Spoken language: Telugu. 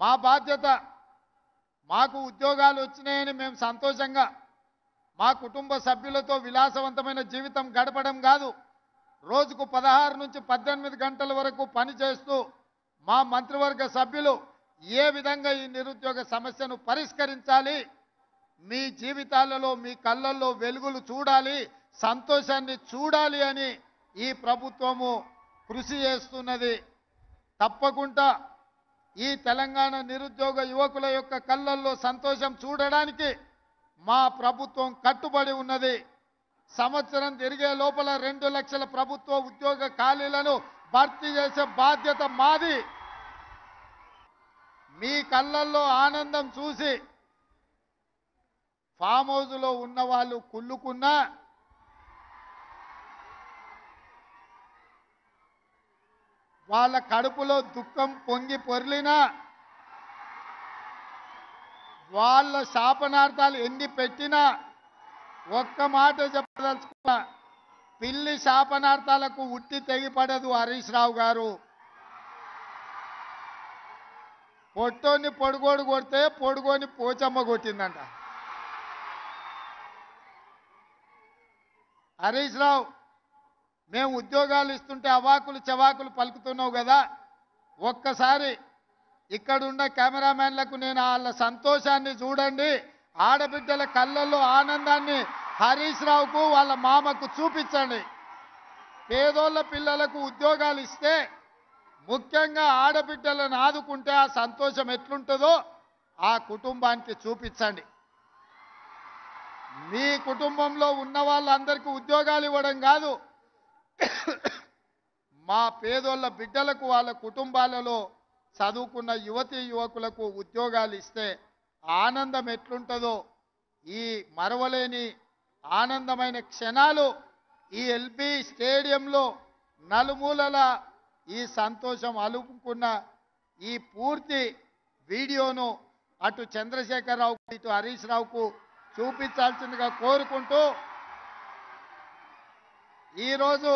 మా బాధ్యత మాకు ఉద్యోగాలు వచ్చినాయని మేము సంతోషంగా మా కుటుంబ సభ్యులతో విలాసవంతమైన జీవితం గడపడం కాదు. రోజుకు పదహారు నుంచి పద్దెనిమిది గంటల వరకు పనిచేస్తూ మా మంత్రివర్గ సభ్యులు ఏ విధంగా ఈ నిరుద్యోగ సమస్యను పరిష్కరించాలి మీ జీవితాలలో మీ కళ్ళల్లో వెలుగులు చూడాలి సంతోషాన్ని చూడాలి అని ఈ ప్రభుత్వము కృషి చేస్తున్నది. తప్పకుండా ఈ తెలంగాణ నిరుద్యోగ యువకుల యొక్క కళ్ళల్లో సంతోషం చూడడానికి మా ప్రభుత్వం కట్టుబడి ఉన్నది. సంవత్సరం తిరిగే లోపల రెండు లక్షల ప్రభుత్వ ఉద్యోగ ఖాళీలను భర్తీ చేసే బాధ్యత మాది. మీ కళ్ళల్లో ఆనందం చూసి ఫామ్ హౌజ్లో ఉన్న వాళ్ళు కుళ్ళుకున్నా వాళ్ళ కడుపులో దుఃఖం పొంగి పొర్లినా వాళ్ళ శాపనార్థాలు ఎన్ని పెట్టినా ఒక్క మాట చెప్పదలుచుకున్నా పిల్లి శాపనార్థాలకు ఉట్టి తెగిపడదు హరీష్ రావు గారు. పొట్టోని పొడుగోడు కొడితే పొడుగోని పోచమ్మ కొట్టిందంట. హరీష్ రావు మేము ఉద్యోగాలు ఇస్తుంటే అవాకులు చవాకులు పలుకుతున్నావు కదా. ఒక్కసారి ఇక్కడున్న కెమెరామెన్లకు నేను వాళ్ళ సంతోషాన్ని చూడండి. ఆడబిడ్డల కళ్ళల్లో ఆనందాన్ని హరీష్ రావుకు వాళ్ళ మామకు చూపించండి. పేదోళ్ళ పిల్లలకు ఉద్యోగాలు ఇస్తే ముఖ్యంగా ఆడబిడ్డలను ఆదుకుంటే ఆ సంతోషం ఎట్లుంటుందో ఆ కుటుంబానికి చూపించండి. మీ కుటుంబంలో ఉన్న వాళ్ళందరికీ ఉద్యోగాలు ఇవ్వడం కాదు. మా పేదోళ్ళ బిడ్డలకు వాళ్ళ కుటుంబాలలో చదువుకున్న యువతి యువకులకు ఉద్యోగాలు ఇస్తే ఆనందం ఎట్లుంటుందో ఈ మరవలేని ఆనందమైన క్షణాలు ఈ ఎల్బి స్టేడియంలో నలుమూలల ఈ సంతోషం అలుపుకున్న ఈ పూర్తి వీడియోను అటు చంద్రశేఖరరావు ఇటు హరీష్ రావుకు చూపించాల్సిందిగా కోరుకుంటూ ఈరోజు